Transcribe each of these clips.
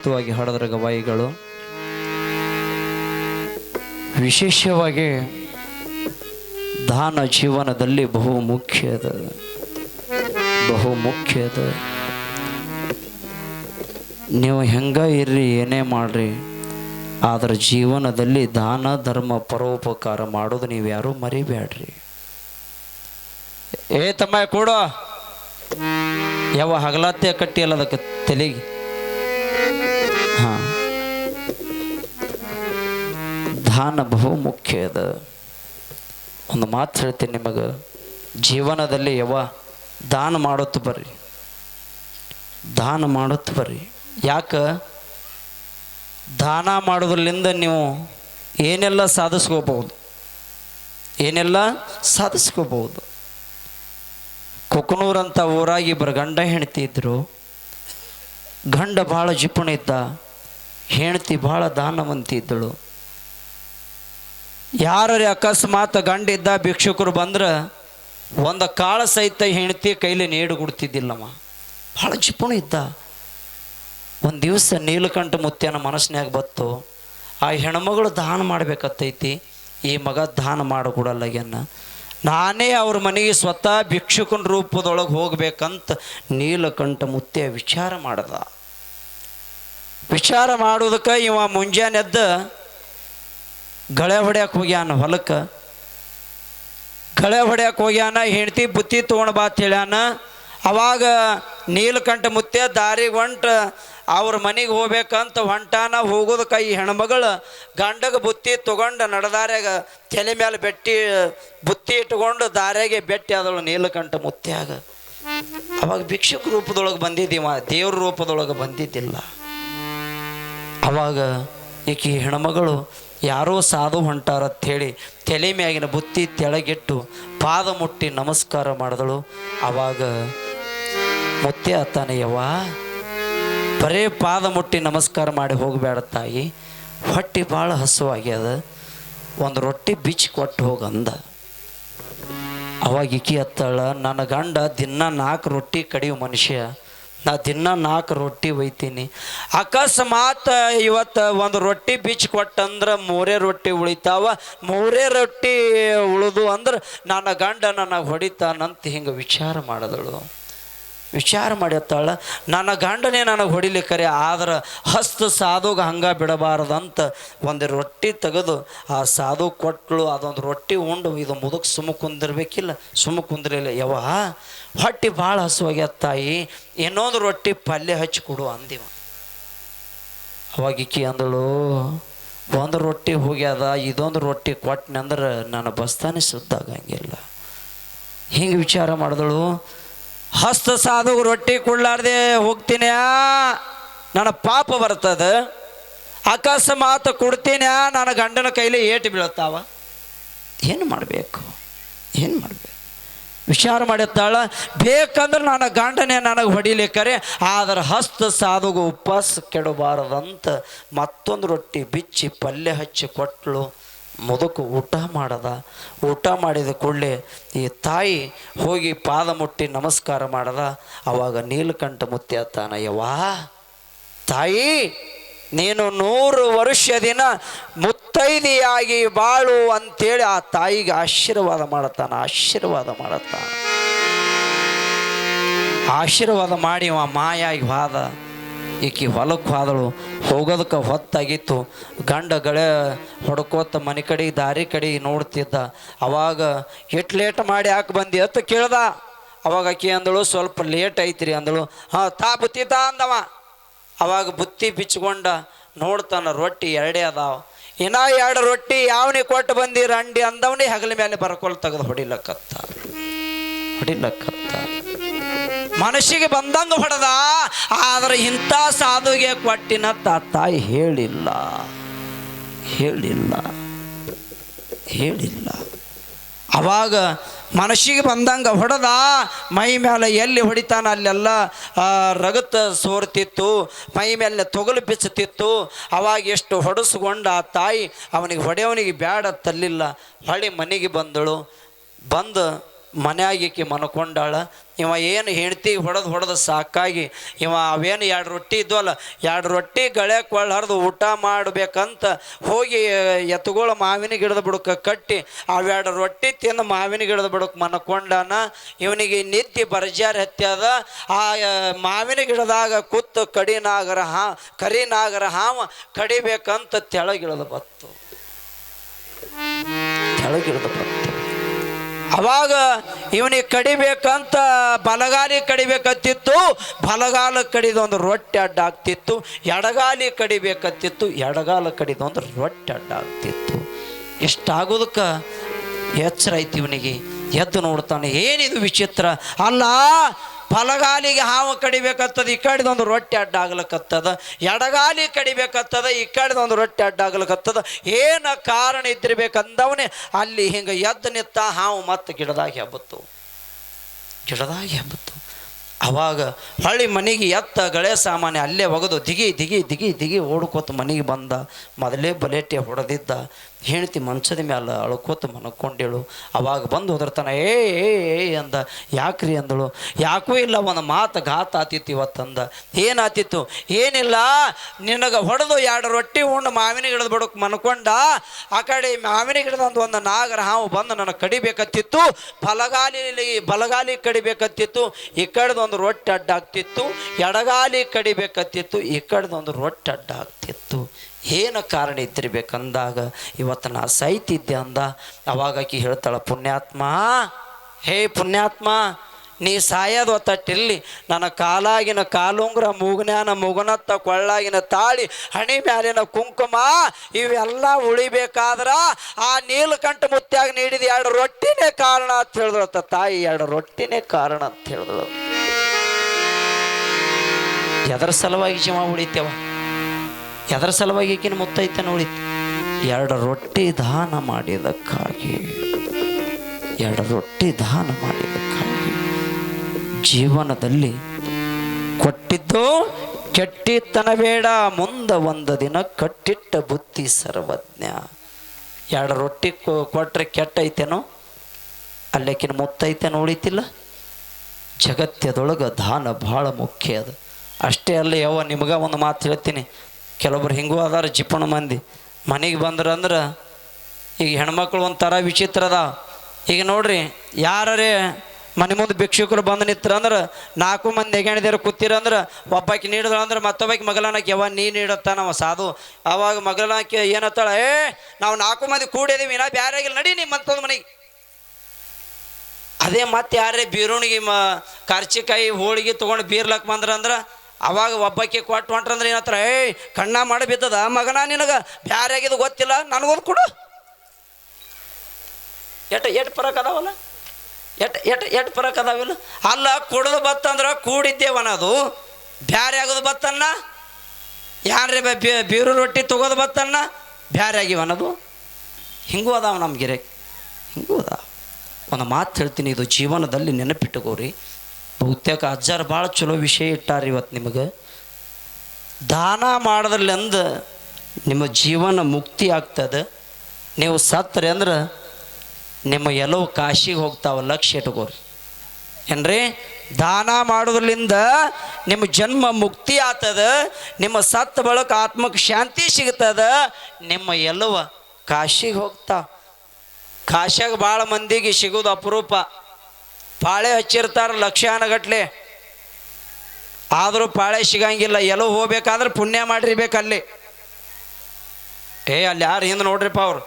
ಅದ್ಭುತವಾಗಿ ಹಾಡೋದ್ರ ಗವಾಯಿಗಳು. ವಿಶೇಷವಾಗಿ ದಾನ ಜೀವನದಲ್ಲಿ ಬಹು ಮುಖ್ಯದ ಬಹು ಮುಖ್ಯದ. ನೀವು ಹೆಂಗ ಇರ್ರಿ, ಏನೇ ಮಾಡ್ರಿ, ಆದ್ರ ಜೀವನದಲ್ಲಿ ದಾನ, ಧರ್ಮ, ಪರೋಪಕಾರ ಮಾಡೋದು ನೀವು ಯಾರು ಮರಿಬೇಡ್ರಿ ಏ ತಮ್ಮ ಕೂಡ. ಯಾವ ಹಗಲತ್ತೆ ಕಟ್ಟಿ ಅಲ್ಲ ಅದಕ್ಕೆ ತಲೆಗೆ. ದಾನ ಬಹು ಮುಖ್ಯ ಅದ ಒಂದು ಮಾತು ಹೇಳ್ತೀನಿ ನಿಮಗೆ. ಜೀವನದಲ್ಲಿ ಯಾವ ದಾನ ಮಾಡುತ್ತ ಬರ್ರಿ. ದಾನ ಮಾಡುತ್ತ ಬರ್ರಿ. ಯಾಕ? ದಾನ ಮಾಡೋದ್ರಲ್ಲಿಂದ ನೀವು ಏನೆಲ್ಲ ಸಾಧಿಸ್ಕೋಬಹುದು? ಏನೆಲ್ಲ ಸಾಧಿಸ್ಕೋಬಹುದು? ಕೊಕನೂರಂತ ಊರಾಗಿ ಇಬ್ಬರು ಗಂಡ ಹೆಂಡತಿ ಇದ್ದರು ಗಂಡ ಭಾಳ ಜಿಪುಣ ಇದ್ದ. ಹೆಂಡತಿ ಭಾಳ ದಾನವಂತಿ ಇದ್ದಳು ಯಾರೇ ಅಕಸ್ಮಾತ್ ಗಂಡಿದ್ದ ಭಿಕ್ಷುಕರು ಬಂದ್ರೆ ಒಂದು ಕಾಳ ಸಹಿತ ಹೆಂಡತಿ ಕೈಲಿ ನೀಡುಗುಡ್ತಿದ್ದಿಲ್ಲಮ್ಮ ಭಾಳ ಜಿಪುಣ ಇದ್ದ. ಒಂದು ದಿವಸ ನೀಲಕಂಠ ಮುತ್ಯನ ಮನಸ್ಸಿನಾಗ ಬತ್ತು, ಆ ಹೆಣ್ಮಗಳು ದಾನ ಮಾಡ್ಬೇಕತ್ತೈತಿ, ಈ ಮಗ ದಾನ ಮಾಡಿಕೊಡಲ್ಲಾಗ್ಯನ್ನ ನಾನೇ ಅವ್ರ ಮನೆಗೆ ಸ್ವತಃ ಭಿಕ್ಷುಕನ ರೂಪದೊಳಗೆ ಹೋಗ್ಬೇಕಂತ ನೀಲಕಂಠ ಮುತ್ಯ ವಿಚಾರ ಮಾಡ್ದ. ವಿಚಾರ ಮಾಡೋದಕ್ಕೆ ಇವ ಮುಂಜಾನೆ ಎದ್ದ ಗಳೆ ಹೊಡ್ಯಾಕೆ ಹೋಗ್ಯಾನ ಹೊಲಕ್ಕೆ? ಗಳೆ ಹೊಡ್ಯಾಕೆ ಹೋಗ್ಯಾನ, ಹೆಂಡತಿ ಬುತ್ತಿ ತೊಗೊಂಡು ಬಾ ಅಂತ ಹೇಳ್ಯಾನ. ಅವಾಗ ನೀಲಕಂಠ ಮುತ್ತೆ ದಾರಿ ಹೊಂಟ, ಅವ್ರ ಮನೆಗೆ ಹೋಗ್ಬೇಕಂತ ಹೊಂಟಾನ ಹೋಗೋದು ಕೈ ಹೆಣ್ಮಗಳು. ಗಂಡಗೆ ಬುತ್ತಿ ತೊಗೊಂಡು ನಡೆದಾರ್ಯಾಗ ತಲೆ ಮೇಲೆ ಬೆಟ್ಟಿ, ಬುತ್ತಿ ಇಟ್ಕೊಂಡು ದಾರ್ಯಾಗೆ ಬೆಟ್ಟಿ ಆದಳು ನೀಲಕಂಠ ಮುತ್ತೆಯಾಗ. ಅವಾಗ ಭಿಕ್ಷುಕ ರೂಪದೊಳಗೆ ಬಂದಿದ್ದೀವ, ದೇವ್ರ ರೂಪದೊಳಗೆ ಬಂದಿದ್ದಿಲ್ಲ. ಅವಾಗ ಈಕೆ ಹೆಣ್ಮಗಳು ಯಾರೋ ಸಾಧು ಹೊಂಟಾರ ಹೇಳಿ ತಲೆ ಮ್ಯಾಗಿನ ಬುತ್ತಿ ತೆಳಗಿಟ್ಟು ಪಾದ ಮುಟ್ಟಿ ನಮಸ್ಕಾರ ಮಾಡಿದಳು. ಅವಾಗ ಮುತ್ತೆ ಅತ್ತನ ಯವ್ವ, ಬರೇ ಪಾದ ಮುಟ್ಟಿ ನಮಸ್ಕಾರ ಮಾಡಿ ಹೋಗಬೇಡ ತಾಯಿ. ಹೊಟ್ಟೆ ಭಾಳ ಹಸುವಾಗ್ಯದ ಒಂದು ರೊಟ್ಟಿ ಬಿಚ್ಚಿ ಕೊಟ್ಟು ಹೋಗಂದ ಅವಾಗ ಇಕಿ ಅತ್ತಾಳ, ನನ್ನ ಗಂಡ ದಿನ ನಾಲ್ಕು ರೊಟ್ಟಿ ಕಡಿಯೋ ಮನುಷ್ಯ. ನಾ ದಿನ ನಾಲ್ಕು ರೊಟ್ಟಿ ಒಯ್ತೀನಿ. ಅಕಸ್ಮಾತ್ ಇವತ್ತು ಒಂದು ರೊಟ್ಟಿ ಬಿಚ್ಚಿ ಕೊಟ್ಟಂದ್ರೆ ಮೂರೇ ರೊಟ್ಟಿ ಉಳಿತಾವ. ಮೂರೇ ರೊಟ್ಟಿ ಉಳಿದು ಅಂದ್ರೆ ನನ್ನ ಗಂಡ ನನಗೆ ಹೊಡಿತಾನಂತ ಹಿಂಗೆ ವಿಚಾರ ಮಾಡಿದಳು. ವಿಚಾರ ಮಾಡ್ಯತ್ತಾಳ, ನನ್ನ ಗಂಡನೇ ನನಗೆ ಹೊಡಿಲಿಕ್ಕರೆ ಆದ್ರೆ ಹಸ್ತ ಸಾಧುಗೆ ಹಂಗೆ ಬಿಡಬಾರ್ದಂತ ಒಂದು ರೊಟ್ಟಿ ತೆಗೆದು ಆ ಸಾಧು ಕೊಟ್ಟಳು ಅದೊಂದು ರೊಟ್ಟಿ ಉಂಡು, ಇದು ಮುದುಕ್ ಸುಮ್ಮ ಕುಂದಿರ್ಬೇಕಿಲ್ಲ ಸುಮ್ಮ ಕುಂದಿರಲಿಲ್ಲ ಯವ್ವ ಹೊಟ್ಟೆ ಭಾಳ ಹಸುವಾಗ್ಯದ ತಾಯಿ, ಇನ್ನೊಂದು ರೊಟ್ಟಿ ಪಲ್ಯ ಹಚ್ಚಿ ಕೊಡು ಅಂದಿವ. ಅವಾಗ ಇಕ್ಕಿ ಅಂದಳು, ಒಂದು ರೊಟ್ಟಿ ಹೋಗ್ಯದ, ಇದೊಂದು ರೊಟ್ಟಿ ಕೊಟ್ಟನಂದ್ರೆ ನನ್ನ ಬಸ್ತಾನೆ ಸುದ್ದಾಗಂಗಿಲ್ಲ ಹಿಂಗೆ ವಿಚಾರ ಮಾಡಿದಳು, ಹಸ್ತ ಸಾಧು ರೊಟ್ಟಿ ಕೊಡ್ಲಾರ್ದೆ ಹೋಗ್ತೀನಿ ನನ್ನ ಪಾಪ ಬರ್ತದ, ಅಕಸ್ಮಾತ್ ಕೊಡ್ತೀನಿ ನನ್ನ ಗಂಡನ ಕೈಲಿ ಏಟು ಬೀಳುತ್ತಾವ. ಏನು ಮಾಡಬೇಕು? ಏನು ಮಾಡಬೇಕು? ವಿಚಾರ ಮಾಡಿರ್ತಾಳ ಬೇಕಂದ್ರೆ ನನ್ನ ಗಂಡನೇ ನನಗೆ ಹೊಡಿಲಿಕ್ಕರೆ, ಆದ್ರೆ ಹಸ್ತ ಸಾಧುಗೂ ಉಪವಾಸ ಕೆಡಬಾರದಂತ ಮತ್ತೊಂದು ರೊಟ್ಟಿ ಬಿಚ್ಚಿ ಪಲ್ಯ ಹಚ್ಚಿ ಕೊಟ್ಟಳು ಮುದುಕು ಊಟ ಮಾಡದ. ಊಟ ಮಾಡಿದ ಕೂಡಲೇ ಈ ತಾಯಿ ಹೋಗಿ ಪಾದ ಮುಟ್ಟಿ ನಮಸ್ಕಾರ ಮಾಡದ. ಅವಾಗ ನೀಲಕಂಠ ಮುತ್ತಿ ಅತ್ತಾನ ತಾಯಿ, ನೀನು ನೂರು ವರ್ಷ ದಿನ ಮುತ್ತೈದೆಯಾಗಿ ಬಾಳು ಅಂತೇಳಿ ಆ ತಾಯಿಗೆ ಆಶೀರ್ವಾದ ಮಾಡತ್ತಾನ ಆಶೀರ್ವಾದ ಮಾಡತ್ತಾನ. ಆಶೀರ್ವಾದ ಮಾಡಿ ಅವ ಮಾಯಾಗಿ ಹೋದ. ಈಕಿ ಹೊಲಕ್ಕೆ ಹೋದಳು, ಹೋಗೋದಕ್ಕೆ ಹೊತ್ತಾಗಿತ್ತು. ಗಂಡ ಗಳೆ ಹೊಡ್ಕೋತ ಮನೆ ಕಡೆ, ದಾರಿ ಕಡೆ ನೋಡ್ತಿದ್ದ. ಅವಾಗ ಎಷ್ಟು ಲೇಟ್ ಮಾಡಿ ಯಾಕೆ ಬಂದಿ ಅಂತ ಕೇಳ್ದ. ಅವಾಗ ಆಕಿ ಅಂದಳು, ಸ್ವಲ್ಪ ಲೇಟ್ ಐತ್ರಿ ಅಂದಳು. ಹಾಂ, ತಾ ಬುತ್ತಿ ಅಂದವ. ಅವಾಗ ಬುತ್ತಿ ಬಿಚ್ಕೊಂಡ ನೋಡ್ತಾನ, ರೊಟ್ಟಿ ಎರಡೇ ಅದಾವ. ಇನ್ನ ಎರಡು ರೊಟ್ಟಿ ಯಾವನಿ ಕೊಟ್ಟು ಬಂದಿರ? ಅಂಡಿ ಅಂದವನಿ ಹಗಲ ಮೇಲೆ ಬರ್ಕೊಳ್ ತೆಗೆದು ಹೊಡಿಲಕ್ಕತ್ತ ಹೊಡಿಲಕ್ಕತ್ತ ಮನಸ್ಸಿಗೆ ಬಂದಂಗ ಹೊಡೆದ, ಆದ್ರೆ ಇಂಥ ಸಾಧುಗೆ ಕೊಟ್ಟಿನ ತಾಯಿ ಹೇಳಿಲ್ಲ. ಹೇಳಿಲ್ಲ. ಹೇಳಿಲ್ಲ. ಅವಾಗ ಮನಸ್ಸಿಗೆ ಬಂದಂಗ ಹೊಡೆದ, ಮೈ ಮೇಲೆ ಎಲ್ಲಿ ಹೊಡಿತಾನ ಅಲ್ಲೆಲ್ಲ ರಗತ ಸೋರ್ತಿತ್ತು, ಮೈ ಮೇಲೆ ತೊಗಲು ಬಿಚ್ಚುತ್ತಿತ್ತು. ಅವಾಗ ಎಷ್ಟು ಹೊಡೆಸ್ಕೊಂಡ ಆ ತಾಯಿ, ಅವನಿಗೆ ಹೊಡೆಯವನಿಗೆ ಬ್ಯಾಡ ತಲ್ಲಿಲ್ಲ. ಹೊಳಿ ಮನೆಗೆ ಬಂದಳು. ಬಂದು ಮನ್ಯಾಗ ಈಕಿ ಮನ್ಕೊಂಡಾಳ. ಇವ ಏನು ಹೆಂಡ್ತಿ ಹೊಡೆದು ಹೊಡೆದು ಸಾಕಾಗಿ, ಇವ ಅವೇನು ಎರಡು ರೊಟ್ಟಿ ಇದ್ವಲ್ಲ, ಎರಡು ರೊಟ್ಟಿ ಕೊಳ್ಳ ಹರಿದು ಊಟ ಮಾಡಬೇಕಂತ ಹೋಗಿ ಎತ್ತುಗಳ ಮಾವಿನ ಗಿಡದ ಬುಡಕ್ಕೆ ಕಟ್ಟಿ ಅವೆರಡು ರೊಟ್ಟಿ ತಿಂದು ಮಾವಿನ ಗಿಡದ ಬುಡಕ್ಕೆ ಮನ್ಕೊಂಡಾನ. ಇವನಿಗೆ ನಿತ್ಯ ಬರ್ಜಾರ ಹತ್ಯದ ಆ ಮಾವಿನ ಗಿಡದಾಗ ಕೂತು ಕಡಿನಾಗರ ಹಾ ಕರಿನಾಗರ ಹಾವ ಕಡಿಬೇಕಂತ ತೆಳಗಿಳದ ಬತ್ತು. ತೆಳಗಿಳದ ಬತ್ತು. ಅವಾಗ ಇವನಿಗೆ ಕಡಿಬೇಕಂತ ಬಲಗಾಲಿ ಕಡಿಬೇಕತ್ತಿತ್ತು ಬಲಗಾಲ ಕಡಿದೊಂದು ರೊಟ್ಟಿ ಅಡ್ಡ ಆಗ್ತಿತ್ತು ಎಡಗಾಲಿ ಕಡಿಬೇಕತ್ತಿತ್ತು ಎಡಗಾಲ ಕಡಿದೊಂದು ರೊಟ್ಟಿ ಅಡ್ಡ ಆಗ್ತಿತ್ತು ಎಷ್ಟಾಗೋದಕ್ಕೆ ಎಚ್ಚರ ಐತಿ ಇವನಿಗೆ. ಎದ್ದು ನೋಡ್ತಾನೆ, ಏನಿದು ವಿಚಿತ್ರ. ಅಲ್ಲ ಬಲಗಾಲಿಗೆ ಹಾವು ಕಡಿಬೇಕತ್ತದ ಈ ಕಡೆದೊಂದು ರೊಟ್ಟಿ ಅಡ್ಡ ಆಗ್ಲಕತ್ತದ ಎಡಗಾಲಿ ಕಡಿಬೇಕತ್ತದ ಈ ಕಡೆದೊಂದು ರೊಟ್ಟಿ ಅಡ್ಡ ಆಗ್ಲಕತ್ತದ ಏನು ಕಾರಣ ಇದ್ದಿರ್ಬೇಕಂದವನೇ, ಅಲ್ಲಿ ಹಿಂಗೆ ಎದ್ದು ನಿತ್ತ ಹಾವು ಮತ್ತೆ ಗಿಡದಾಗ ಹಬ್ಬತ್ತು. ಗಿಡದಾಗ ಹಬ್ಬತ್ತು. ಅವಾಗ ಹಳ್ಳಿ ಮನೆಗೆ ಎತ್ತ ಗಳೆ ಸಾಮಾನ್ಯ ಅಲ್ಲೇ ಒಗೆದು ದಿಗಿ ದಿಗಿ ದಿಗಿ ದಿಗಿ ಓಡ್ಕೋತ ಮನೆಗೆ ಬಂದ. ಮೊದಲೇ ಬಲೇಟೆ ಹೊಡೆದಿದ್ದ. ಹೆಂಡತಿ ಮಂಚದ ಮ್ಯಾಲ ಅಳ್ಕೋತ ಮನ್ಕೊಂಡೇಳು. ಅವಾಗ ಬಂದು ಹೋದ್ರತನ, ಏ ಏ ಅಂದ. ಯಾಕ್ರಿ ಅಂದಳು? ಯಾಕೂ ಇಲ್ಲ, ಒಂದು ಮಾತು ಘಾತ ಆತಿತ್ತು ಇವತ್ತಂದ. ಏನಾತಿತ್ತು? ಏನಿಲ್ಲ, ನಿನಗೆ ಹೊಡೆದು ಎರಡು ರೊಟ್ಟಿ ಉಂಡು, ಮಾವಿನ ಗಿಡದ ಬಡಕ್ ಮನ್ಕೊಂಡ. ಆ ಕಡೆ ಮಾವಿನ ಗಿಡದ ಒಂದು ನಾಗರ ಹಾವು ಬಂದು ನನಗೆ ಕಡಿಬೇಕತ್ತಿತ್ತು. ಬಲಗಾಲಿ ಬಲಗಾಲಿ ಕಡಿಬೇಕತ್ತಿತ್ತು. ಈ ಕಡೆದೊಂದು ರೊಟ್ಟಿ ಅಡ್ಡಾಗ್ತಿತ್ತು. ಎಡಗಾಲಿ ಕಡಿಬೇಕತ್ತಿತ್ತು. ಈ ಕಡೆದೊಂದು ರೊಟ್ಟಿ ಅಡ್ಡ ಆಗ್ತಿತ್ತು ಏನು ಕಾರಣ ಇದ್ದಿರ್ಬೇಕಂದಾಗ ಇವತ್ತು ನಾ ಸಾಯ್ತಿದ್ದೆ ಅಂದ. ಅವಾಗ ಆಕಿ ಹೇಳ್ತಾಳ, ಪುಣ್ಯಾತ್ಮ, ಹೇ ಪುಣ್ಯಾತ್ಮ, ನೀ ಸಾಯೋದು ತಟ್ಟಿಲ್ಲಿ ನನ್ನ ಕಾಲಾಗಿನ ಕಾಲುಂಗ್ರ, ಮೂಗನ್ಯಾನ ಮುಗನತ್ತ, ಕೊಳ್ಳಾಗಿನ ತಾಳಿ, ಹಣಿ ಮ್ಯಾಲಿನ ಕುಂಕುಮ, ಇವೆಲ್ಲ ಉಳಿಬೇಕಾದ್ರ ಆ ನೀಲಕಂಠ ಮುತ್ತಾಗಿ ನೀಡಿದ ಎರಡು ರೊಟ್ಟಿನೇ ಕಾರಣ ಅಂತ ಹೇಳಿದ್ರತ್ತ ತಾಯಿ. ಎರಡು ರೊಟ್ಟಿನೇ ಕಾರಣ ಅಂತ ಹೇಳಿದ್ರು ಎದರ ಸಲುವಾಗಿ ಜೀವ ಉಳಿತೇವ? ಎದರ ಸಲುವಾಗಿ ಈಕಿನ ಮುತ್ತೈತ ನೋಡಿ. ಎರಡು ರೊಟ್ಟಿ ದಾನ ಮಾಡಿದಕ್ಕಾಗಿ, ಎರಡು ರೊಟ್ಟಿ ದಾನ ಮಾಡಿದಕ್ಕಾಗಿ ಜೀವನದಲ್ಲಿ ಕೊಟ್ಟಿದ್ದು ಕೆಟ್ಟಿತ್ತನ ಬೇಡ, ಮುಂದೆ ಒಂದು ದಿನ ಕಟ್ಟಿಟ್ಟ ಬುದ್ಧಿ ಸರ್ವಜ್ಞ. ಎರಡು ರೊಟ್ಟಿ ಕೊಟ್ಟರೆ ಕೆಟ್ಟೈತೇನೋ, ಅಲ್ಲೇಕಿನ ಮುತ್ತೈತೇನೋ ಉಳಿತಿಲ್ಲ ಜಗತ್ತದೊಳಗೆ ದಾನ ಭಾಳ ಮುಖ್ಯ ಅದು. ಅಷ್ಟೇ ಅಲ್ಲ ಯಾವ ನಿಮ್ಗೆ ಒಂದು ಮಾತು ಹೇಳ್ತೀನಿ. ಕೆಲವೊಬ್ರು ಹಿಂಗೂ ಅದಾರ ಜಿಪ್ಪಣ ಮಂದಿ. ಮನೆಗೆ ಬಂದ್ರೆ ಅಂದ್ರೆ ಈಗ ಹೆಣ್ಮಕ್ಳು ಒಂಥರ ವಿಚಿತ್ರ ಅದ ಈಗ ನೋಡ್ರಿ ಯಾರೇ ಮನೆ ಮುಂದೆ ಭಿಕ್ಷುಕರು ಬಂದು ನಿತ್ರ ಅಂದ್ರೆ ನಾಲ್ಕು ಮಂದಿ ನೆಗೆಣಿದೇರು ಕೂತಿರಂದ್ರೆ, ಒಬ್ಬಾಕಿ ನೀಡಿದ್ರು ಅಂದ್ರೆ ಮತ್ತೊಬ್ಬಾಕಿ ಮಗಲನಕ್ಕೆ ಯಾವ ನೀ ನೀಡತ್ತ ನಾವು ಸಾಧು. ಅವಾಗ ಮಗಲನಕ್ಕೆ ಏನತ್ತಾಳ, ಏ, ನಾವು ನಾಲ್ಕು ಮಂದಿ ಕೂಡಿದೀವಿ ನಾ ಬ್ಯಾರೆ ನಡಿ ನಿಮ್ಮ ಮತ್ತೊಂದು ಮನೆಗೆ. ಅದೇ ಮತ್ತೆ ಯಾರೇ ಬೀರುಣಿಗೆ ಮ ಕರ್ಚಿಕಾಯಿ ಹೋಳಿಗೆ ತೊಗೊಂಡು ಬೀರ್ಲಕ್ಕೆ ಬಂದ್ರ ಅಂದ್ರೆ ಅವಾಗ ಒಬ್ಬಕ್ಕೆ ಕೊಟ್ಟು ಹೊಂಟ್ರಂದ್ರೆ ಏನತ್ರ ಏಯ್, ಕಣ್ಣ ಮಾಡಿ ಬಿದ್ದದ, ಮಗನ ನಿನಗೆ? ಬ್ಯಾರೆ ಆಗಿದ್ದು ಗೊತ್ತಿಲ್ಲ, ನನಗೊಂದು ಕೊಡು. ಎಟ್ ಎಟ್ ಪರಕ್ ಅದಾವಲ್ಲ? ಎಟ್ ಎಟ್ ಎಟ್ ಪರಕ್ ಅದಾವಿಲ್ಲ ಅಲ್ಲ, ಕೊಡೋದು ಬತ್ತಂದ್ರೆ ಕೂಡಿದ್ದೇವನದು ಬ್ಯಾರೆ ಆಗೋದು ಬತ್ತನ್ನ? ಯಾರೇ ಬೀರು ರೊಟ್ಟಿ ತಗೋದು ಬತ್ತನ್ನ? ಬ್ಯಾರೆ ಆಗಿವನದು ಹಿಂಗೂ ಅದಾವ ನಮ್ಮ ಗಿರೆ. ಹಿಂಗೂ ಅದಾವ. ಒಂದು ಮಾತು ಹೇಳ್ತೀನಿ, ಇದು ಜೀವನದಲ್ಲಿ ನೆನಪಿಟ್ಟುಕೋರಿ. ಬಹುತೇಕ ಅಜ್ಜಾರು ಭಾಳ ಚಲೋ ವಿಷಯ ಇಟ್ಟಾರ ಇವತ್ತು ನಿಮಗೆ. ದಾನ ಮಾಡದ್ರಲ್ಲಿಂದ ನಿಮ್ಮ ಜೀವನ ಮುಕ್ತಿ ಆಗ್ತದೆ. ನೀವು ಸತ್ತರೆ ಅಂದ್ರೆ ನಿಮ್ಮ ಎಲ್ಲೋ ಕಾಶಿಗೆ ಹೋಗ್ತಾವ ಲಕ್ಷ ಇಟ್ಕೋರಿ. ಏನ್ರಿ? ದಾನ ಮಾಡೋದ್ರಲಿಂದ ನಿಮ್ಮ ಜನ್ಮ ಮುಕ್ತಿ ಆತದ ನಿಮ್ಮ ಸತ್ ಬಳಕ ಆತ್ಮಕ್ಕೆ ಶಾಂತಿ ಸಿಗ್ತದ, ನಿಮ್ಮ ಎಲ್ಲವ ಕಾಶಿಗೆ ಹೋಗ್ತಾವ. ಕಾಶಿಯಾಗ ಭಾಳ ಮಂದಿಗೆ ಸಿಗೋದು ಅಪರೂಪ. ಪಾಳೆ ಹಚ್ಚಿರ್ತಾರ ಲಕ್ಷಾನಗಟ್ಲೆ ಆದರೂ ಪಾಳೆ ಸಿಗಂಗಿಲ್ಲ, ಎಲ್ಲೋ ಹೋಗ್ಬೇಕಾದ್ರೆ ಪುಣ್ಯ ಮಾಡಿರ್ಬೇಕು ಅಲ್ಲಿ. ಏ, ಅಲ್ಲಿ ಯಾರು ಹಿಂದೆ ನೋಡ್ರಿಪ್ಪ ಅವ್ರು?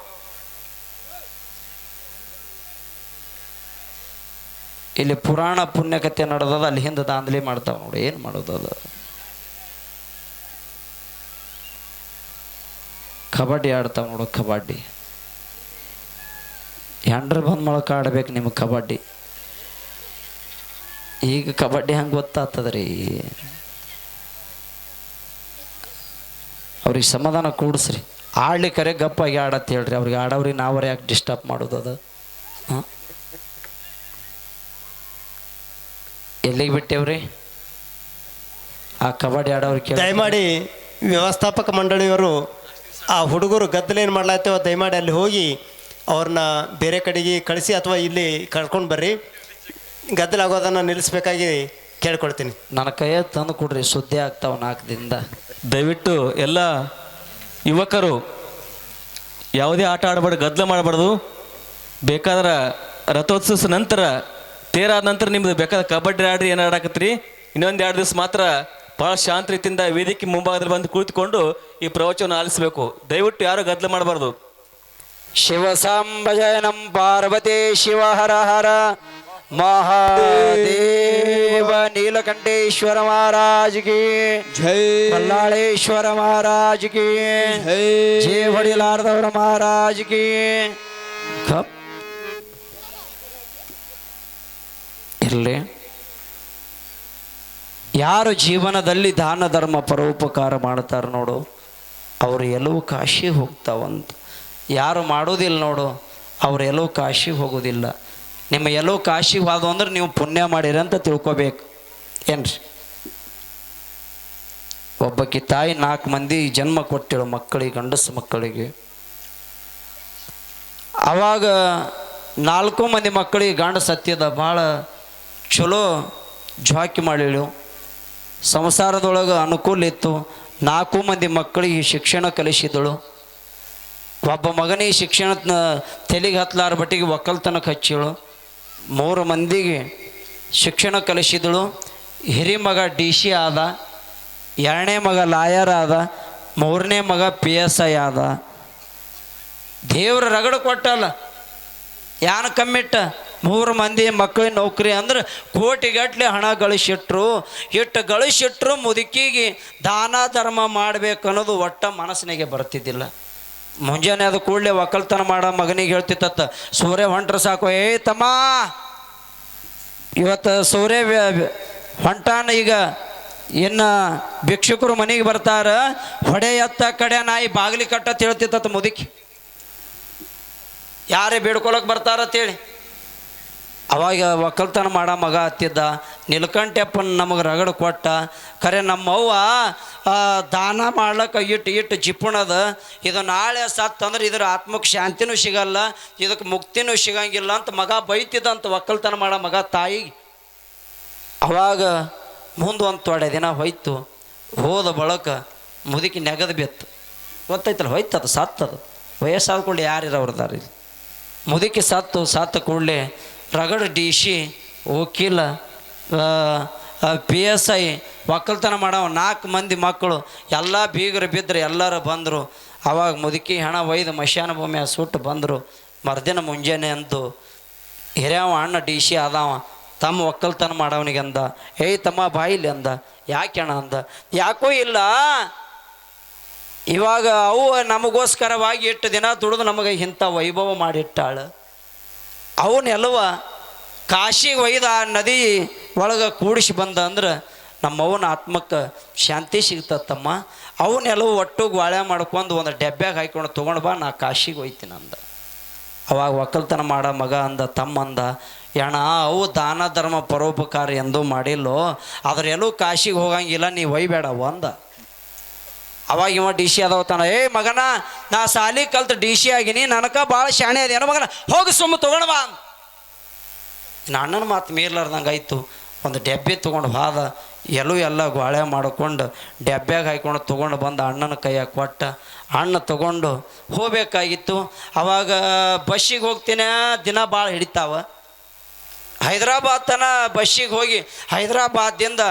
ಇಲ್ಲಿ ಪುರಾಣ ಪುಣ್ಯಕತೆ ನಡೆದದ, ಅಲ್ಲಿ ಹಿಂದೆ ದಾಂಧಲಿ ಮಾಡ್ತಾವ ನೋಡಿ, ಏನು ಮಾಡೋದು ಅದು? ಕಬಡ್ಡಿ ಆಡ್ತಾವ ನೋಡು, ಕಬಡ್ಡಿ. ಹೆಂಡ್ರ ಬಂದ ಮೊಳಕ ಆಡ್ಬೇಕು ನಿಮ್ಗೆ ಕಬಡ್ಡಿ. ಈಗ ಕಬಡ್ಡಿ ಹಂಗೆ ಗೊತ್ತಾಗ್ತದ ರೀ ಅವ್ರಿಗೆ ಸಮಾಧಾನ ಕೂಡಿಸ್ರಿ. ಆಡ್ಲಿಕ್ಕರೆ ಗಪ್ಪಾಗಿ ಆಡತ್ತೆ ಹೇಳ್ರಿ. ಅವ್ರಿಗೆ ಆಡವ್ರಿಗೆ ನಾವರೇ ಯಾಕೆ ಡಿಸ್ಟರ್ಬ್ ಮಾಡೋದು ಅದು? ಹಾಂ? ಎಲ್ಲಿಗೆ ಬಿಟ್ಟೇವ್ರಿ? ಆ ಕಬಡ್ಡಿ ಆಡೋರಿಗೆ ದಯಮಾಡಿ ವ್ಯವಸ್ಥಾಪಕ ಮಂಡಳಿಯವರು ಆ ಹುಡುಗರು ಗದ್ದಲೇನು ಮಾಡ್ಲಾತ್ತೇವೋ ದಯಮಾಡಿ ಅಲ್ಲಿ ಹೋಗಿ ಅವ್ರನ್ನ ಬೇರೆ ಕಡೆಗೆ ಕಳಿಸಿ ಅಥವಾ ಇಲ್ಲಿ ಕರ್ಕೊಂಡು ಬರ್ರಿ. ಗದ್ದಲಾಗೋದನ್ನು ನಿಲ್ಲಿಸ್ಬೇಕಾಗಿ ಕೇಳ್ಕೊಳ್ತೀನಿ. ನನ್ನ ಕೈಯ ತಂದು ಕೊಡ್ರಿ ಸುದ್ದಿ ಆಗ್ತಾವ ನಾಲ್ಕು ದಿನದ ದಯವಿಟ್ಟು ಎಲ್ಲ ಯುವಕರು ಯಾವುದೇ ಆಟ ಆಡಬಾರ್ದು ಗದ್ದಲ ಮಾಡಬಾರ್ದು. ಬೇಕಾದ್ರೆ ರಥೋತ್ಸವ ನಂತರ ತೇರಾದ ನಂತರ ನಿಮ್ದು ಬೇಕಾದ್ರೆ ಕಬಡ್ಡಿ ಆಡ್ರಿ ಏನು ಆಡಾಕತ್ರಿ. ಇನ್ನೊಂದು ಎರಡು ದಿವಸ ಮಾತ್ರ ಭಾಳ ಶಾಂತ ರೀತಿಯಿಂದ ವೇದಿಕೆ ಮುಂಭಾಗದಲ್ಲಿ ಬಂದು ಕುಳಿತುಕೊಂಡು ಈ ಪ್ರವಚನ ಆಲಿಸಬೇಕು. ದಯವಿಟ್ಟು ಯಾರು ಗದ್ದಲ ಮಾಡಬಾರ್ದು. ಶಿವ ಸಾಂಬಜಯನಂ ಪಾರ್ವತಿ ಶಿವ ಹರ ಹರ. ಮಹಾದೇವ ನೀಲಕಂಠೇಶ್ವರ ಮಹಾರಾಜ್ ಕಿ. ಜೈ. ಬಲ್ಲಾಳೇಶ್ವರ ಮಹಾರಾಜ್ ಕಿ. ಜೈ. ಜೇ ಹೊಡಿಲಾರ್ದವರ ಮಹಾರಾಜ್ ಕಿ. ಕಪ್ ಇರಲಿ. ಯಾರು ಜೀವನದಲ್ಲಿ ದಾನ ಧರ್ಮ ಪರೋಪಕಾರ ಮಾಡ್ತಾರೆ ನೋಡು ಅವರು ಎಲ್ಲವೂ ಕಾಶಿ ಹೋಗ್ತಾವಂತ. ಯಾರು ಮಾಡೋದಿಲ್ಲ ನೋಡು ಅವ್ರು ಎಲ್ಲೋ ಕಾಶಿಗೆ ಹೋಗೋದಿಲ್ಲ. ನಿಮ್ಮ ಎಲ್ಲೋ ಕಾಶಿಗೆ ಹೋದ ಅಂದ್ರೆ ನೀವು ಪುಣ್ಯ ಮಾಡಿರಿ ಅಂತ ತಿಳ್ಕೊಬೇಕು. ಏನ್ರಿ? ಒಬ್ಬಕ್ಕೆ ತಾಯಿ ನಾಲ್ಕು ಮಂದಿ ಜನ್ಮ ಕೊಟ್ಟಿಳು ಮಕ್ಕಳಿಗೆ, ಗಂಡಸು ಮಕ್ಕಳಿಗೆ. ಅವಾಗ ನಾಲ್ಕು ಮಂದಿ ಮಕ್ಕಳಿಗೆ ಗಂಡ ಸತ್ಯದ ಭಾಳ ಚಲೋ ಜ್ವಾಕಿ ಮಾಡಿಳು. ಸಂಸಾರದೊಳಗೆ ಅನುಕೂಲ ಇತ್ತು. ನಾಲ್ಕು ಮಂದಿ ಮಕ್ಕಳಿಗೆ ಶಿಕ್ಷಣ ಕಲಿಸಿದಳು. ಒಬ್ಬ ಮಗನಿಗೆ ಶಿಕ್ಷಣ ತೆಲಿಗೆ ಹತ್ತಲಾರ ಬಟ್ಟಿಗೆ ಒಕ್ಕಲ್ತನಕ್ಕೆ ಹಚ್ಚಿಳು. ಮೂರು ಮಂದಿಗೆ ಶಿಕ್ಷಣ ಕಲಿಸಿದಳು. ಹಿರಿ ಮಗ ಡಿ ಸಿ ಆದ, ಎರಡನೇ ಮಗ ಲಾಯರ್ ಆದ, ಮೂರನೇ ಮಗ ಪಿ ಎಸ್ ಐ ಆದ. ದೇವ್ರ ರಗಡು ಕೊಟ್ಟಲ್ಲ. ಯಾನ ಕಮ್ಮಿಟ್ಟ? ಮೂರು ಮಂದಿ ಮಕ್ಕಳಿಗೆ ನೌಕರಿ ಅಂದ್ರೆ ಕೋಟಿಗಟ್ಟಲೆ ಹಣ ಗಳಿಸಿಟ್ರು. ಇಟ್ಟು ಗಳಿಸಿಟ್ರು ಮುದುಕಿಗೆ ದಾನ ಧರ್ಮ ಮಾಡ್ಬೇಕು ಅನ್ನೋದು ಒಟ್ಟ ಮನಸ್ಸಿನಾಗೆ ಬರ್ತಿದ್ದಿಲ್ಲ. ಮುಂಜಾನೆ ಅದು ಕೂಡಲೇ ಒಕ್ಕಲ್ತನ ಮಾಡ, ಮಗನಿಗೆ ಹೇಳ್ತಿತ್ತ ಸೂರ್ಯ ಹೊಂಟ್ರೆ ಸಾಕು. ಏ, ತಮ್ಮ, ಇವತ್ತು ಸೂರ್ಯ ಹೊಂಟಾನ ಈಗ. ಇನ್ನು ಭಿಕ್ಷುಕರು ಮನೆಗೆ ಬರ್ತಾರ. ಹೊಡೆ ಎತ್ತ ಕಡೆ ನಾಯಿ ಬಾಗಿಲಿ ಕಟ್ಟತ್ ಹೇಳ್ತಿತ್ತ ಮುದುಕಿ, ಯಾರೇ ಬೇಡ್ಕೊಳಕ್ ಬರ್ತಾರತ್ತೇಳಿ ಅವಾಗ ಒಕ್ಕಲ್ತನ ಮಾಡ, ಮಗ ಹತ್ತಿದ್ದ. ನಿಲ್ಕಂಠಪ್ಪನ ನಮಗೆ ರಗಡ ಕೊಟ್ಟ. ಖರೆ ನಮ್ಮವ್ವ ದಾನ ಮಾಡ್ಲಕ್ಕ ಇಟ್ಟು ಇಟ್ಟು ಜಿಪ್ಪಣದ ಇದು ನಾಳೆ ಸತ್ತಂದ್ರೆ ಇದ್ರ ಆತ್ಮಕ್ಕೆ ಶಾಂತಿನೂ ಸಿಗಲ್ಲ, ಇದಕ್ಕೆ ಮುಕ್ತಿನೂ ಸಿಗಂಗಿಲ್ಲ ಅಂತ ಮಗ ಬೈತಿದ್ದಂತ ಒಕ್ಕಲ್ತನ ಮಾಡ ಮಗ ತಾಯಿ. ಅವಾಗ ಮುಂದೆ ಒಂದು ತೊಡೆ ದಿನ ಹೋಯ್ತು. ಹೋದ ಬಳಕ ಮುದುಕಿ ನೆಗದು ಬೆತ್ತು. ಗೊತ್ತೈತಲ್ಲ ಹೋಯ್ತದ ಸತ್ತದು ವಯಸ್ಸಾದ ಯಾರಿರ ಯಾರಿರೋರ್ದಾರ ಮುದುಕಿ ಸತ್ತು, ಸತ್ತ ಕೂಡಲೇ ರಗಡ ಡಿ ಸಿ, ವಕೀಲ ಪಿ ಎಸ್ ಐ ಒಕ್ಕಲ್ತನ ಮಾಡವ ನಾಲ್ಕು ಮಂದಿ ಮಕ್ಕಳು. ಎಲ್ಲ ಬೀಗರು ಬಿದ್ದರು ಎಲ್ಲರೂ ಬಂದರು. ಆವಾಗ ಮುದುಕಿ ಹಣ ಒಯ್ದು ಮಶಾನ ಭೂಮಿಯ ಸುಟ್ಟು ಬಂದರು. ಮರ್ದಿನ ಮುಂಜಾನೆ ಅಂತು ಹಿರಿಯವ, ಅಣ್ಣ ಡಿ ಸಿ ಅದಾವ ತಮ್ಮ ಒಕ್ಕಲ್ತನ ಮಾಡವನಿಗೆ ಅಂದ. ಏಯ್ ತಮ್ಮ ಬಾಯಿಲಿ ಅಂದ. ಯಾಕೆ ಅಣ್ಣ ಅಂದ. ಯಾಕೋ ಇಲ್ಲ. ಇವಾಗ ಅವು ನಮಗೋಸ್ಕರವಾಗಿ ಎಷ್ಟು ದಿನ ದುಡಿದು ನಮಗೆ ಇಂಥ ವೈಭವ ಮಾಡಿಟ್ಟಾಳು. ಅವನೆಲ್ಲವ ಕಾಶಿ ಒಯ್ದ ನದಿ ಒಳಗೆ ಕೂಡಿಸಿ ಬಂದ ಅಂದ್ರೆ ನಮ್ಮವನ ಆತ್ಮಕ್ಕೆ ಶಾಂತಿ ಸಿಗ್ತತ್ತಮ್ಮ. ಅವನ್ನೆಲ್ಲವೂ ಒಟ್ಟು ಗ್ವಾಳೆ ಮಾಡ್ಕೊಂಡು ಒಂದು ಡೆಬ್ಬ್ಯಾಗ ಹಾಕ್ಕೊಂಡು ತೊಗೊಂಡು ಬಾ, ನಾ ಕಾಶಿಗೆ ಹೋಯ್ತೀನಿ ಅಂದ. ಅವಾಗ ಒಕ್ಕಲ್ತನ ಮಾಡ, ಮಗ ಅಂದ, ತಮ್ಮ ಅಂದ ಅಣ್ಣ ಅವು ದಾನ ಧರ್ಮ ಪರೋಪಕಾರ ಎಂದೂ ಮಾಡಿಲ್ಲೋ ಅದ್ರೆಲ್ಲೂ ಕಾಶಿಗೆ ಹೋಗಂಗಿಲ್ಲ, ನೀ ಒಯ್ಬೇಡ ಅಂದ. ಅವಾಗ ಇವ ಡಿ ಸಿ ಅದಾವ ತಾನ ಏ ಮಗನ, ನಾ ಸಾಲಿ ಕಲ್ತು ಡಿ ಸಿ ಆಗಿನಿ, ನನಕ ಭಾಳ ಶಾಣೆ ಅದೇನೋ ಮಗನ, ಹೋಗಿ ಸುಮ್ಮ ಅಂದ. ಇನ್ನು ಅಣ್ಣನ ಮಾತು ಮೀರ್ಲಾರ್ದಂಗೆ ಆಯ್ತು. ಒಂದು ಡೆಬ್ಬೆ ತೊಗೊಂಡು ಹೋದ ಎಲ್ಲೂ ಎಲ್ಲ ಗೋಳೆ ಮಾಡಿಕೊಂಡು ಡೆಬ್ಬ್ಯಾಗ ಹಾಕ್ಕೊಂಡು ತೊಗೊಂಡು ಬಂದು ಅಣ್ಣನ ಕೈಯಾಗ ಕೊಟ್ಟ. ಅಣ್ಣ ತೊಗೊಂಡು ಹೋಗಬೇಕಾಗಿತ್ತು. ಅವಾಗ ಬಸ್ಸಿಗೆ ಹೋಗ್ತೀನಿ, ದಿನ ಭಾಳ ಹಿಡಿತಾವ. ಹೈದರಾಬಾದ್ ತನ ಬಸ್ಸಿಗೆ ಹೋಗಿ ಹೈದರಾಬಾದಿಂದ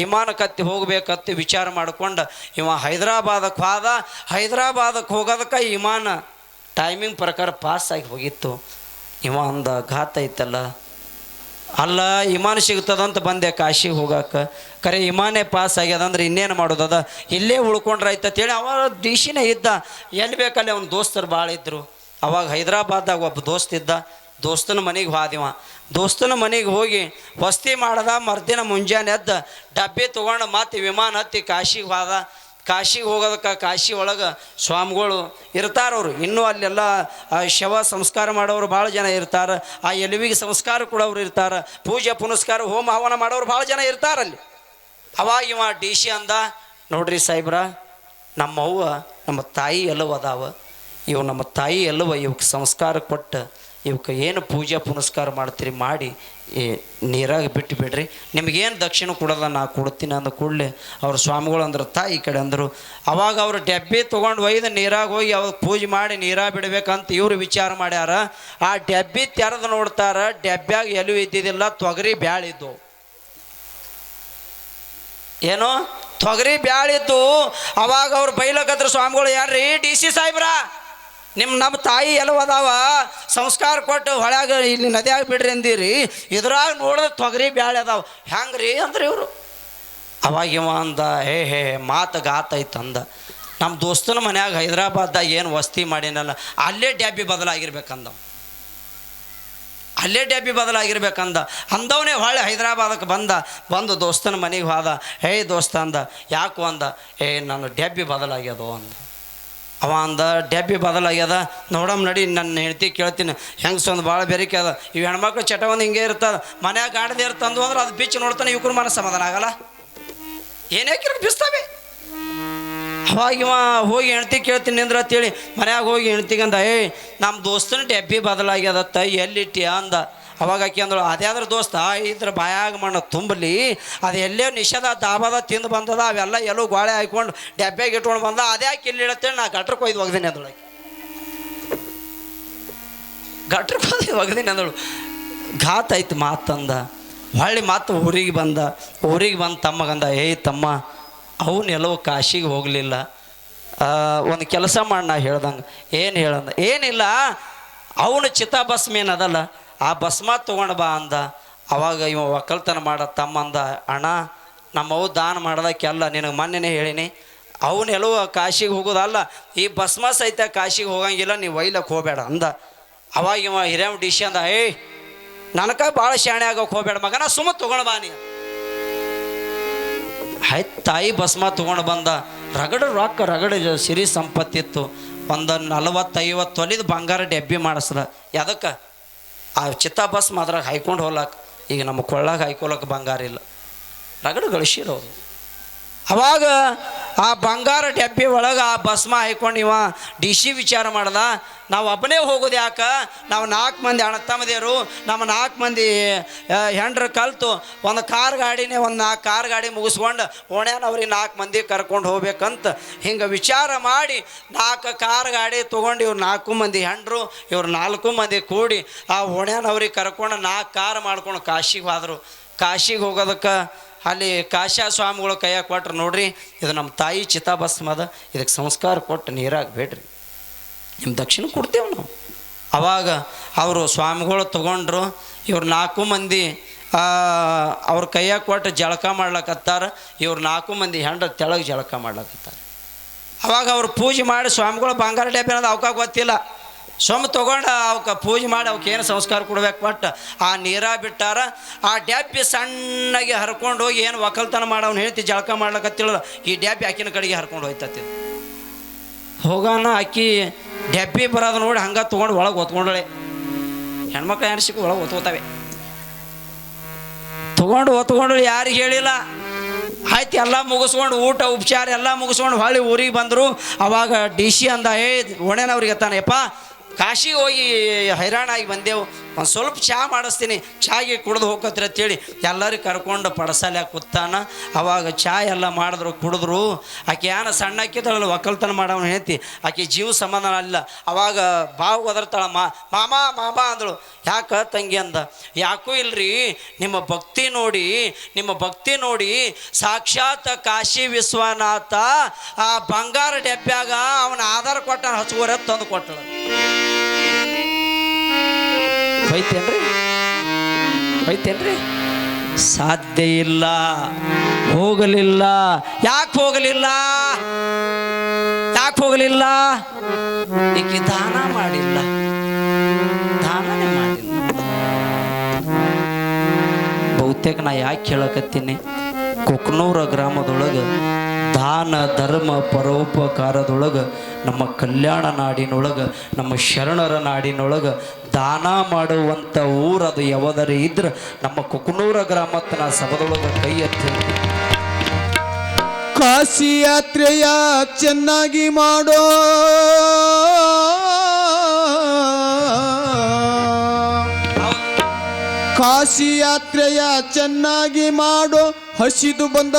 ವಿಮಾನ ಕತ್ತಿ ಹೋಗ್ಬೇಕತ್ತಿ ವಿಚಾರ ಮಾಡ್ಕೊಂಡು, ಇವ ಹೈದರಾಬಾದಕ್ಕೆ ಹೋದ. ಹೈದರಾಬಾದಕ್ಕೆ ಹೋಗೋದಕ್ಕೆ ವಿಮಾನ ಟೈಮಿಂಗ್ ಪ್ರಕಾರ ಪಾಸ್ ಆಗಿ ಹೋಗಿತ್ತು. ಇವ ಒಂದು ಘಾತ ಐತಲ್ಲ ಅಲ್ಲ, ಇಮಾನ್ ಸಿಗ್ತದಂತ ಬಂದೆ, ಕಾಶಿಗೆ ಹೋಗಾಕ. ಕರೆ, ಇಮಾನೇ ಪಾಸ್ ಆಗ್ಯದ ಅಂದ್ರೆ ಇನ್ನೇನು ಮಾಡೋದದ ಇಲ್ಲೇ ಉಳ್ಕೊಂಡ್ರೆ ಆಯ್ತಂತೇಳಿ ಅವ ದಿಶಿನೇ ಇದ್ದ. ಎಲ್ಲಿ ಬೇಕಲ್ಲಿ ಅವ್ನ ದೋಸ್ತರು ಭಾಳ ಇದ್ದರು ಅವಾಗ ಹೈದರಾಬಾದ್ದಾಗ ಒಬ್ಬ ದೋಸ್ತ ಇದ್ದ. ದೋಸ್ತನ ಮನೆಗೆ ಹೋದಿವ. ದೋಸ್ತನ ಮನೆಗೆ ಹೋಗಿ ವಸ್ತಿ ಮಾಡದ, ಮರ್ದಿನ ಮುಂಜಾನೆ ಎದ್ದ, ಡಬ್ಬಿ ತೊಗೊಂಡು ಮತ್ತೆ ವಿಮಾನ ಹತ್ತಿ ಕಾಶಿಗೆ ಹೋದ. ಕಾಶಿಗೆ ಹೋಗೋದಕ್ಕೆ ಕಾಶಿ ಒಳಗೆ ಸ್ವಾಮಿಗಳು ಇರ್ತಾರವ್ರು ಇನ್ನೂ ಅಲ್ಲೆಲ್ಲ ಶವ ಸಂಸ್ಕಾರ ಮಾಡೋರು ಭಾಳ ಜನ ಇರ್ತಾರೆ. ಆ ಎಲುವಿಗೆ ಸಂಸ್ಕಾರ ಕೊಡೋರು ಇರ್ತಾರೆ. ಪೂಜೆ, ಪುನಸ್ಕಾರ, ಹೋಮ, ಹವನ ಮಾಡೋರು ಭಾಳ ಜನ ಇರ್ತಾರಲ್ಲಿ ಅವಾಗ ಇವ ಡಿ ಸಿ ಅಂದ, ನೋಡ್ರಿ ಸಾಹೇಬ್ರ, ನಮ್ಮವ್ವ ನಮ್ಮ ತಾಯಿ ಎಲ್ಲವ ಅದಾವ. ಇವು ನಮ್ಮ ತಾಯಿ ಎಲ್ಲವ ಇವಕ್ಕೆ ಸಂಸ್ಕಾರ ಕೊಟ್ಟು ಇವಕ್ಕೆ ಏನು ಪೂಜೆ ಪುನಸ್ಕಾರ ಮಾಡ್ತೀರಿ ಮಾಡಿ ನೀರಾಗಿ ಬಿಟ್ಟು ಬಿಡ್ರಿ. ನಿಮಗೇನು ದಕ್ಷಿಣ ಕೊಡಲ್ಲ, ನಾ ಕೊಡ್ತೀನಿ ಅಂದ ಕೂಡಲೇ ಅವ್ರ ಸ್ವಾಮಿಗಳು ಅಂದ್ರೆ ಈ ಕಡೆ ಅಂದರು. ಅವಾಗ ಅವರು ಡಬ್ಬಿ ತೊಗೊಂಡು ಒಯ್ದು ನೀರಾಗಿ ಹೋಗಿ ಅವ್ರು ಪೂಜೆ ಮಾಡಿ ನೀರಾಗಿ ಬಿಡಬೇಕಂತ ಇವರು ವಿಚಾರ ಮಾಡ್ಯಾರ. ಆ ಡಬ್ಬಿ ತೆರೆದು ನೋಡ್ತಾರ ಡಬ್ಬ್ಯಾಗ ಎಲು ಇದ್ದಿದ್ದಿಲ್ಲ, ತೊಗರಿ ಬ್ಯಾಳಿದ್ದು ಏನು? ತೊಗರಿ ಬ್ಯಾಳಿದ್ದು ಅವಾಗ ಅವ್ರು ಬೈಲಕತ್ರ ಸ್ವಾಮಿಗಳು, ಯಾರ್ರಿ ಡಿ ಸಿ ಸಾಹೇಬ್ರ? ನಿಮ್ಮ ನಮ್ಮ ತಾಯಿ ಎಲ್ಲ ಅದಾವ, ಸಂಸ್ಕಾರ ಕೊಟ್ಟು ಹೊಳ್ಯಾಗ ಇಲ್ಲಿ ನದಿಯಾಗ ಬಿಡ್ರಿ ಅಂದಿರಿ, ಇದ್ರಾಗ ನೋಡಿದ್ರೆ ತೊಗರಿ ಬ್ಯಾಳೆ ಅದಾವ. ಹೆಂಗ್ರಿ ಅಂದ್ರೆ ಇವರು? ಅವಾಗ ಇವ ಅಂದ, ಹೇ ಹೇ ಮಾತು ಗಾತ ಐತೆ ಅಂದ ನಮ್ಮ ದೋಸ್ತನ ಮನ್ಯಾಗ ಹೈದ್ರಾಬಾದ್ದಾಗ ಏನು ವಸ್ತಿ ಮಾಡಿನಲ್ಲ, ಅಲ್ಲೇ ಡ್ಯಾಬಿ ಬದಲಾಗಿರ್ಬೇಕಂದ ಅಲ್ಲೇ ಡ್ಯಾಬಿ ಬದಲಾಗಿರ್ಬೇಕಂದ. ಅಂದವನೇ ಹೊಳೆ ಹೈದ್ರಾಬಾದಕ್ಕೆ ಬಂದ, ಬಂದು ದೋಸ್ತನ ಮನೆಗೆ ಹೋದ, ಹೇ ದೋಸ್ತ, ಅಂದ, ಯಾಕೋ ಅಂದ, ಏ, ನಾನು ಡ್ಯಾಬಿ ಬದಲಾಗ್ಯದೋ ಅಂದ. ಅವ ಅಂದ ಡ್ಯಾಬಿ ಬದಲಾಗ್ಯದ. ನೋಡಮ್ ನಡಿ ನನ್ನ ಹೆಂಡತಿ ಕೇಳ್ತೀನಿ. ಹೆಂಗಸ ಒಂದು ಭಾಳ ಬೆರಿಕೆ ಅದ. ಇವು ಹೆಣ್ಮಕ್ಳು ಚಟ ಒಂದು ಹಿಂಗೆ ಇರ್ತದ ಮನ್ಯಾಗ ಗಾಡದೆ ಇರ್ತಂದು ಅಂದ್ರೆ ಅದು ಬಿಚ್ಚಿ ನೋಡ್ತಾನೆ ಇವ್ರ ಮನ ಸಮಾಧಾನ ಆಗಲ್ಲ. ಏನೇ ಕಿರು ಬಿಸ್ತವೆ? ಅವಾಗ ಇವ ಹೋಗಿ ಹೆಣ್ತಿ ಕೇಳ್ತೀನಿ ಅಂದ್ರ ಅಂತೇಳಿ ಮನ್ಯಾಗ ಹೋಗಿ ಹೆಣ್ತಿಗಂದ ಏಯ್ ನಮ್ಮ ದೋಸ್ತನ ಡೆಬ್ಬಿ ಬದಲಾಗ್ಯದತ್ತ ಎಲ್ಲಿಟ್ಟಿ ಅಂದ. ಅವಾಗ ಆಕಿ ಅಂದಳು ಅದ್ಯಾದ್ರ ದೋಸ್ತ, ಇದ್ರ ಬಾಯಾಗ ಮಣ್ಣು ತುಂಬಲಿ, ಅದು ಎಲ್ಲೇ ನಿಷೇಧ ದಾಬಾದ ತಿಂದು ಬಂದದ, ಅವೆಲ್ಲ ಎಲ್ಲೋ ಗೋಳೆ ಹಾಕ್ಕೊಂಡು ಡಬ್ಬೆಗೆ ಇಟ್ಕೊಂಡು ಬಂದ ಅದ್ಯಾಕೆ ಇಲ್ಲಿ ಇಳತ್ತೇಳಿ ನಾ ಗಟ್ರ ಕೊಯ್ದು ಒಗ್ದೀನಿ ಅದೊಳಗೆ ಗಟ್ರ ಕೊಯ್ದು ಒಗ್ದೀನಿ ಅಂದಳು. ಘಾತ್ ಆಯ್ತು ಮಾತಂದ ಹೊಳ್ಳಿ ಮಾತು ಊರಿಗೆ ಬಂದ. ಊರಿಗೆ ಬಂದು ತಮ್ಮಗಂದ ಏಯ್ ತಮ್ಮ, ಅವನು ಎಲ್ಲವೂ ಕಾಶಿಗೆ ಹೋಗಲಿಲ್ಲ. ಒಂದು ಕೆಲಸ ಮಾಡಿ ನಾ ಹೇಳ್ದಂಗೆ. ಏನು ಹೇಳಂದ? ಏನಿಲ್ಲ, ಅವನು ಚಿತಾಭಸ್ಮ ಏನದಲ್ಲ ಆ ಭಸ್ಮ ತೊಗೊಂಡು ಬಾ ಅಂದ. ಅವಾಗ ಇವ ಒಕ್ಕಲ್ತನ ಮಾಡ ತಮ್ಮಂದ ಅಣ್ಣ ನಮ್ಮವು ದಾನ ಮಾಡೋದಕ್ಕೆಲ್ಲ ನಿನಗೆ ಮೊನ್ನೆನೇ ಹೇಳಿನಿ. ಅವನು ಎಲ್ಲವೂ ಕಾಶಿಗೆ ಹೋಗೋದಲ್ಲ, ಈ ಭಸ್ಮ ಸಹಿತ ಕಾಶಿಗೆ ಹೋಗಂಗಿಲ್ಲ ನೀವು ಒಯ್ಲಕ್ಕೆ ಹೋಗಬೇಡ ಅಂದ. ಅವಾಗ ಇವ ಹಿರೇಮ್ ಡಿಶಿ ಅಂದ, ಏಯ್, ನನಕ ಭಾಳ ಶಾಣೆ ಆಗೋಕೆ ಹೋಗ್ಬೇಡ ಮಗನ ಸುಮ್ಮ ತೊಗೊಂಡು ಬಾ ನೀ. ಹೈ ತಾಯಿ ಭಸ್ಮ ತೊಗೊಂಡು ಬಂದ. ರಗಡ ರೊಕ್ಕ ರಗಡ ಸಿರಿ ಸಂಪತ್ತಿತ್ತು. ಒಂದು ನಲವತ್ತೈವತ್ತು ತೊಲಿದ ಬಂಗಾರ ಡೆಬ್ಬಿ ಮಾಡಿಸ್ದ. ಯಾದಕ್ಕೆ ಆ ಚಿತ್ತಾಭಸ್ಮ ಅದ್ರಾಗ ಹಾಯ್ಕೊಂಡು ಹೋಗ್ಲಾಕ. ಈಗ ನಮ್ಮ ಕೊಳ್ಳಾಗ ಬಂಗಾರ ಇಲ್ಲ. ರಗಡ ಗಳಿಸಿರೋದು. ಅವಾಗ ಆ ಬಂಗಾರ ಡಬ್ಬಿ ಒಳಗೆ ಆ ಭಸ್ಮ ಹಾಯ್ಕೊಂಡು ಇವ ಡಿ ಸಿ ವಿಚಾರ ಮಾಡ್ದ. ನಾವು ಒಬ್ಬನೇ ಹೋಗೋದು ಯಾಕ? ನಾವು ನಾಲ್ಕು ಮಂದಿ ಅಣ್ಣತಮ್ಮದೇವರು ನಮ್ಮ ನಾಲ್ಕು ಮಂದಿ ಹೆಂಡ್ರು ಕಲ್ತು ಒಂದು ಕಾರ್ ಗಾಡಿನೇ ಒಂದು ನಾಲ್ಕು ಕಾರ್ ಗಾಡಿ ಮುಗಿಸ್ಕೊಂಡು ಓಣ್ಯಾನವ್ರಿಗೆ ನಾಲ್ಕು ಮಂದಿ ಕರ್ಕೊಂಡು ಹೋಗ್ಬೇಕಂತ ಹಿಂಗೆ ವಿಚಾರ ಮಾಡಿ ನಾಲ್ಕು ಕಾರ್ ಗಾಡಿ ತೊಗೊಂಡು ಇವ್ರು ನಾಲ್ಕು ಮಂದಿ ಹೆಂಡ್ರು, ಇವ್ರು ನಾಲ್ಕು ಮಂದಿ ಕೂಡಿ ಆ ಓಣ್ಯಾನವ್ರಿಗೆ ಕರ್ಕೊಂಡು ನಾಲ್ಕು ಕಾರ್ ಮಾಡ್ಕೊಂಡು ಕಾಶಿಗೆ ಹೋದರು. ಕಾಶಿಗೆ ಹೋಗೋದಕ್ಕೆ ಅಲ್ಲಿ ಕಾಶಾ ಸ್ವಾಮಿಗಳು ಕೈಯಾಗ ಕೊಟ್ರು ನೋಡ್ರಿ, ಇದು ನಮ್ಮ ತಾಯಿ ಚಿತಾಭಸ್ಮ ಅದ ಇದಕ್ಕೆ ಸಂಸ್ಕಾರ ಕೊಟ್ಟು ನೀರಾಗ ಬೇಡ್ರಿ. ನಿಮ್ಮ ದಕ್ಷಿಣ ಕೊಡ್ತೇವೆ ನಾವು. ಅವಾಗ ಅವರು ಸ್ವಾಮಿಗಳು ತಗೊಂಡ್ರು, ಇವ್ರು ನಾಲ್ಕು ಮಂದಿ ಅವ್ರ ಕೈಯಾಗ ಕೊಟ್ಟು ಜಳಕ ಮಾಡ್ಲಕತ್ತಾರ, ಇವ್ರು ನಾಲ್ಕು ಮಂದಿ ಹೆಂಡ್ರ ತೆಳಗೆ ಜಳಕ ಮಾಡ್ಲಕತ್ತಾರ. ಅವಾಗ ಅವ್ರು ಪೂಜೆ ಮಾಡಿ ಸ್ವಾಮಿಗಳು ಬಂಗಾರ ಡಬ್ಬಿ ಅನ್ನೋದು ಅವಕಾಶ ಗೊತ್ತಿಲ್ಲ. ಸೊಮ್ಮ ತೊಗೊಂಡು ಅವಕ್ಕೆ ಪೂಜೆ ಮಾಡಿ ಅವಕ್ಕೆ ಏನು ಸಂಸ್ಕಾರ ಕೊಡ್ಬೇಕು ಬಟ್ ಆ ನೀರ ಬಿಟ್ಟಾರ, ಆ ಡ್ಯಾಪಿ ಸಣ್ಣಗೆ ಹರ್ಕೊಂಡು ಹೋಗಿ ಏನು ಒಕ್ಕಲ್ತನ ಮಾಡವ್ನು ಹೇಳ್ತಿ ಜಳಕ ಮಾಡ್ಲಕತ್ತಿಲ್ಲ ಈ ಡ್ಯಾಪಿ ಆಕಿನ ಕಡೆಗೆ ಹರ್ಕೊಂಡು ಹೋಯ್ತತಿ. ಹೋಗೋಣ ಅಕ್ಕಿ ಡ್ಯಾಪಿ ಬರೋದು ನೋಡಿ ಹಂಗೆ ತೊಗೊಂಡು ಒಳಗೆ ಒತ್ಕೊಂಡಳೆ ಹೆಣ್ಮಕ್ಳು ಎಣ್ಸಿಕ್ ಒಳಗೆ ಒತ್ಕೋತಾವೆ ತೊಗೊಂಡು ಒತ್ಕೊಂಡು ಯಾರಿಗೆ ಹೇಳಿಲ್ಲ? ಆಯ್ತು, ಎಲ್ಲ ಮುಗಿಸ್ಕೊಂಡು ಊಟ, ಉಪಚಾರ ಎಲ್ಲ ಮುಗಿಸ್ಕೊಂಡು ಹೊಳ್ಳಿ ಊರಿಗೆ ಬಂದರು. ಅವಾಗ ಡಿ ಸಿ ಅಂದ ಏ ಒಣೆನವ್ರಿಗೆ ತಾನೆಯಪ್ಪ ಕಾಶಿಗೆ ಹೋಗಿ ಹೈರಾಣಾಗಿ ಬಂದೆವು. ಒಂದು ಸ್ವಲ್ಪ ಚಹಾ ಮಾಡಿಸ್ತೀನಿ. ಚಾಗೆ ಕುಡ್ದು ಹೋಗತ್ರಿ ಅಂತೇಳಿ ಎಲ್ಲರೂ ಕರ್ಕೊಂಡು ಪಡಸಾಲ್ಯಾಗ ಕುತ್ತಾನ ಅವಾಗ ಚಾ ಎಲ್ಲ ಮಾಡಿದ್ರು, ಕುಡಿದ್ರು. ಆಕೆ ಯಾನ ಸಣ್ಣ ಹಾಕಿದಳಲ್ಲ ಒಕ್ಕಲ್ತನ ಮಾಡೋನು ಹೇಳ್ತಿ ಆಕೆ ಜೀವ ಸಮಾಧಾನ ಅಲ್ಲ. ಅವಾಗ ಬಾವು ಒದರ್ತಾಳ ಮಾಮ ಮಾಮ ಅಂದಳು. ಯಾಕ ತಂಗಿ ಅಂದ. ಯಾಕೂ ಇಲ್ರಿ. ನಿಮ್ಮ ಭಕ್ತಿ ನೋಡಿ, ನಿಮ್ಮ ಭಕ್ತಿ ನೋಡಿ ಸಾಕ್ಷಾತ್ ಕಾಶಿ ವಿಶ್ವನಾಥ ಆ ಬಂಗಾರ ಡೆಬ್ಬ್ಯಾಗ ಅವನ ಆಧಾರ ಕೊಟ್ಟ ಹಚ್ಕೋರ ತಂದು ಕೊಟ್ಟಳು. ಬೈತೇನ್ರಿ ಹೋಯ್ತೇನ್ರಿ? ಸಾಧ್ಯ ಇಲ್ಲ. ಹೋಗಲಿಲ್ಲ. ಯಾಕೆ ಹೋಗಲಿಲ್ಲ? ಯಾಕೆ ಹೋಗಲಿಲ್ಲ? ಈಕೆ ದಾನ ಮಾಡಿಲ್ಲ. ದಾನನೇ ಮಾಡಿಲ್ಲ. ಬಹುತೇಕ ನಾ ಯಾಕೆ ಹೇಳಕತ್ತೀನಿ ಕುಕ್ನೂರ ಗ್ರಾಮದೊಳಗೆ ದಾನ, ಧರ್ಮ, ಪರೋಪಕಾರದೊಳಗೆ ನಮ್ಮ ಕಲ್ಯಾಣ ನಾಡಿನೊಳಗೆ, ನಮ್ಮ ಶರಣರ ನಾಡಿನೊಳಗೆ ದಾನ ಮಾಡುವಂಥ ಊರದು ಯಾವುದರೇ ಇದ್ರೆ ನಮ್ಮ ಕುಕನೂರ ಗ್ರಾಮತ್ತ ನಾ ಸಭದೊಳಗೆ ಕೈ ಎತ್ತಿ. ಕಾಶಿ ಯಾತ್ರೆಯ ಚೆನ್ನಾಗಿ ಮಾಡೋ. ಕಾಶಿ ಯಾತ್ರೆಯ ಚೆನ್ನಾಗಿ ಮಾಡೋ, ಹಸಿದು ಬಂದ